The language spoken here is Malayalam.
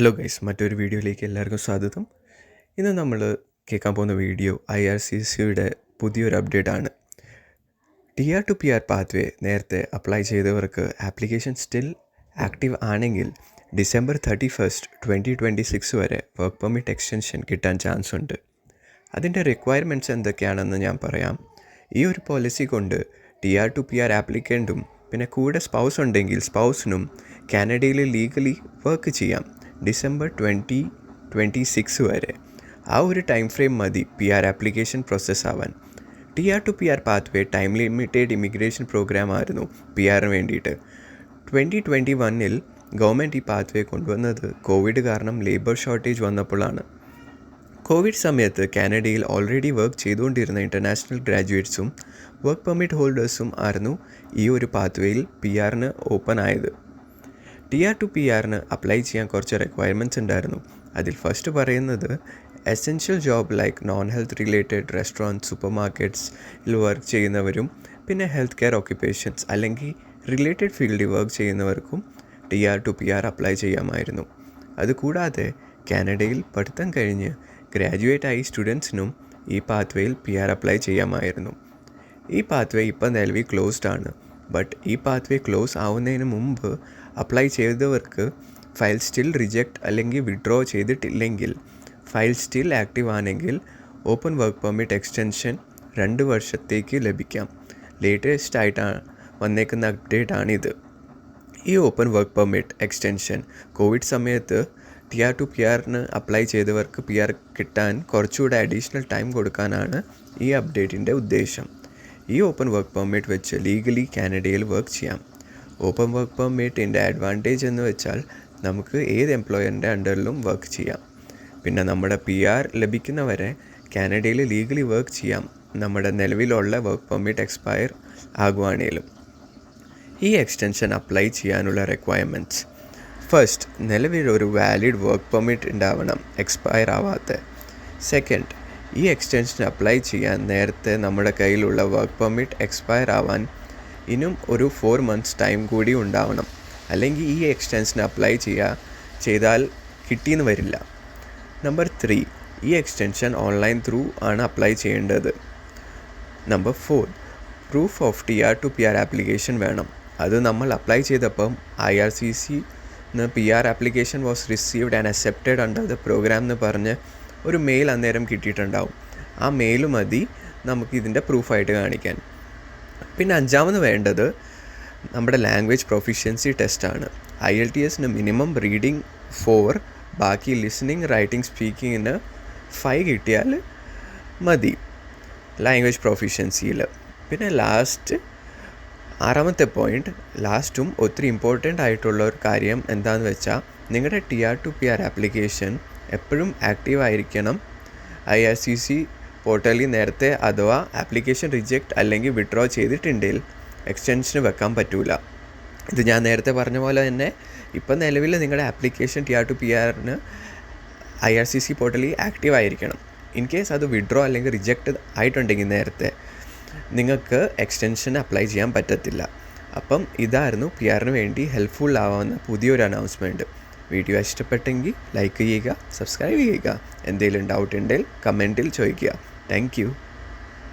ഹലോ ഗൈസ് മറ്റൊരു വീഡിയോയിലേക്ക് എല്ലാവർക്കും സ്വാഗതം. ഇന്ന് നമ്മൾ കേൾക്കാൻ പോകുന്ന വീഡിയോ ഐ ആർ സി സിയുടെ പുതിയൊരു അപ്ഡേറ്റ് ആണ് T R to P R pathway നേരത്തെ അപ്ലൈ ചെയ്തവർക്ക് ആപ്ലിക്കേഷൻ സ്റ്റിൽ ആക്റ്റീവ് ആണെങ്കിൽ December thirty first twenty twenty six വരെ വർക്ക് പെർമിറ്റ് എക്സ്റ്റൻഷൻ കിട്ടാൻ ചാൻസ് ഉണ്ട്. അതിന്റെ റിക്വയർമെന്റ്സ് എന്തൊക്കെയാണെന്ന് ഞാൻ പറയാം. ഈ ഒരു പോളിസി കൊണ്ട് T R to P R ആപ്ലിക്കന്റും പിന്നെ കൂടെ സ്പൗസ് ഉണ്ടെങ്കിൽ സ്പൗസിനും കാനഡയിൽ ലീഗലി വർക്ക് ചെയ്യാം. ഡിസംബർ ട്വന്റി ട്വന്റി സിക്സ് വരെ. ആ ഒരു ടൈം ഫ്രെയിം മതി പി ആർ ആപ്ലിക്കേഷൻ പ്രോസസ്സ് ആവാൻ. T R to P R pathway time limited immigration programme ആയിരുന്നു പി ആറിന് വേണ്ടിയിട്ട്. ട്വന്റി ട്വന്റി വണ്ണിൽ ഗവൺമെന്റ് ഈ പാത്വേ കൊണ്ടുവന്നത് കോവിഡ് കാരണം ലേബർ ഷോർട്ടേജ് വന്നപ്പോഴാണ്. കോവിഡ് സമയത്ത് കാനഡയിൽ ഓൾറെഡി വർക്ക് ചെയ്തുകൊണ്ടിരുന്ന ഇന്റർനാഷണൽ ഗ്രാജുവേറ്റ്സും വർക്ക് പെർമിറ്റ് ഹോൾഡേഴ്സും ആയിരുന്നു ഈ ഒരു പാത്വേയിൽ പി ആറിന് ഓപ്പൺ ആയത്. ടി ആർ ടു പി ആറിന് അപ്ലൈ ചെയ്യാൻ കുറച്ച് റിക്വയർമെന്റ്സ് ഉണ്ടായിരുന്നു. അതിൽ ഫസ്റ്റ് പറയുന്നത് essential job like non health related restaurant super മാർക്കറ്റ്സിൽ work ചെയ്യുന്നവരും പിന്നെ ഹെൽത്ത് കെയർ ഓക്യുപ്പേഷൻസ് അല്ലെങ്കിൽ റിലേറ്റഡ് ഫീൽഡിൽ വർക്ക് ചെയ്യുന്നവർക്കും T R to P R apply ചെയ്യാമായിരുന്നു. അതുകൂടാതെ കാനഡയിൽ പഠിത്തം കഴിഞ്ഞ് ഗ്രാജുവേറ്റ് ആയി സ്റ്റുഡൻസിനും ഈ പാത്വേയിൽ പി ആർ അപ്ലൈ ചെയ്യാമായിരുന്നു. ഈ പാത്വേ ഇപ്പം നിലവിൽ ക്ലോസ്ഡ് ആണ്. ബട്ട് ഈ പാത്വേ ക്ലോസ് ആവുന്നതിന് മുമ്പ് അപ്ലൈ ചെയ്തവർക്ക് ഫയൽ സ്റ്റിൽ റിജക്റ്റ് അല്ലെങ്കിൽ വിഡ്രോ ചെയ്തിട്ടില്ലെങ്കിൽ ഫയൽ സ്റ്റിൽ ആക്റ്റീവ് ആണെങ്കിൽ ഓപ്പൺ വർക്ക് പെർമിറ്റ് എക്സ്റ്റൻഷൻ രണ്ട് വർഷത്തേക്ക് ലഭിക്കാം. ലേറ്റസ്റ്റ് ആയിട്ടാണ് വന്നേക്കുന്ന അപ്ഡേറ്റ് ആണിത്. ഈ open work permit extension covid സമയത്ത് ടി ആർ ടു പി ആറിന് അപ്ലൈ ചെയ്തവർക്ക് പി ആർ കിട്ടാൻ കുറച്ചുകൂടെ അഡീഷണൽ ടൈം കൊടുക്കാനാണ് ഈ അപ്ഡേറ്റിന്റെ ഉദ്ദേശം. ഈ ഓപ്പൺ വർക്ക് പെർമിറ്റ് വെച്ച് ലീഗലി കാനഡയിൽ വർക്ക് ചെയ്യാം. ഓപ്പൺ വർക്ക് പെർമിറ്റിന്റെ അഡ്വാന്റേജ് എന്ന് വെച്ചാൽ നമുക്ക് ഏത് എംപ്ലോയറിന്റെ അണ്ടറിലും വർക്ക് ചെയ്യാം. പിന്നെ നമ്മുടെ പി ആർ ലഭിക്കുന്നവരെ കാനഡയിൽ ലീഗലി വർക്ക് ചെയ്യാം. നമ്മുടെ നിലവിലുള്ള വർക്ക് പെർമിറ്റ് എക്സ്പയർ ആകുവാണേലും. ഈ എക്സ്റ്റൻഷൻ അപ്ലൈ ചെയ്യാനുള്ള റിക്വയർമെന്റ്സ് ഫസ്റ്റ് നിലവിൽ ഒരു വാലിഡ് വർക്ക് പെർമിറ്റ് ഉണ്ടാവണം എക്സ്പയർ ആവാത്ത. സെക്കൻഡ് ഈ എക്സ്റ്റൻഷൻ അപ്ലൈ ചെയ്യാൻ നേരത്തെ നമ്മുടെ കയ്യിലുള്ള വർക്ക് പെർമിറ്റ് എക്സ്പയർ ആവാൻ ഇനും ഒരു ഫോർ മന്ത്സ് ടൈം കൂടി ഉണ്ടാവണം. അല്ലെങ്കിൽ ഈ എക്സ്റ്റൻഷൻ അപ്ലൈ ചെയ്യുക ചെയ്താൽ കിട്ടിയെന്ന് വരില്ല. നമ്പർ ത്രീ ഈ എക്സ്റ്റൻഷൻ ഓൺലൈൻ ത്രൂ ആണ് അപ്ലൈ ചെയ്യേണ്ടത്. Number four proof of T R to P R application വേണം. അത് നമ്മൾ അപ്ലൈ ചെയ്തപ്പം I R C C P R application was received and accepted under the programme എന്ന് പറഞ്ഞ് ഒരു മെയിൽ അന്നേരം കിട്ടിയിട്ടുണ്ടാവും. ആ മെയിൽ മതി നമുക്കിതിന്റെ പ്രൂഫായിട്ട് കാണിക്കാൻ. പിന്നെ അഞ്ചാമത് വേണ്ടത് നമ്മുടെ ലാംഗ്വേജ് പ്രൊഫിഷ്യൻസി ടെസ്റ്റാണ് ഐ എൽ ടി എസിന് മിനിമം റീഡിംഗ് ഫോർ ബാക്കി ലിസണിങ് റൈറ്റിംഗ് സ്പീക്കിങ്ങിന് ഫൈവ് കിട്ടിയാൽ മതി. ലാംഗ്വേജ് പ്രൊഫിഷ്യൻസിയിൽ പിന്നെ ലാസ്റ്റ് ആറാമത്തെ പോയിന്റ് ലാസ്റ്റും ഒത്തിരി ഇമ്പോർട്ടന്റ് ആയിട്ടുള്ള ഒരു കാര്യം എന്താണെന്ന് വെച്ചാൽ നിങ്ങളുടെ T R to P R application എപ്പോഴും ആക്റ്റീവ് ആയിരിക്കണം. ഐ ആർ സി സി പോർട്ടലിൽ നേരത്തെ അഥവാ ആപ്ലിക്കേഷൻ റിജക്റ്റ് അല്ലെങ്കിൽ വിഡ്രോ ചെയ്തിട്ടുണ്ടെങ്കിൽ എക്സ്റ്റൻഷന് വെക്കാൻ പറ്റില്ല ഇത് ഞാൻ നേരത്തെ പറഞ്ഞ പോലെ തന്നെ ഇപ്പം നിലവിൽ നിങ്ങളുടെ application T R to P ആറിന് ഐ ആർ സി സി പോർട്ടലിൽ ആക്റ്റീവ് ആയിരിക്കണം. ഇൻ കേസ് അത് വിഡ്രോ അല്ലെങ്കിൽ റിജക്റ്റ് ആയിട്ടുണ്ടെങ്കിൽ നേരത്തെ നിങ്ങൾക്ക് എക്സ്റ്റൻഷൻ അപ്ലൈ ചെയ്യാൻ പറ്റത്തില്ല. അപ്പം ഇതായിരുന്നു പി ആറിന് വേണ്ടി ഹെൽപ്ഫുൾ ആവാവുന്ന പുതിയൊരു അനൗൺസ്മെന്റ് വീഡിയോ ഇഷ്ടപ്പെട്ടെങ്കിൽ ലൈക്ക് ചെയ്യുക സബ്സ്ക്രൈബ് ചെയ്യുക. എന്തെങ്കിലും ഡൗട്ട് ഉണ്ടെങ്കിൽ കമന്റിൽ ചോദിക്കുക. താങ്ക്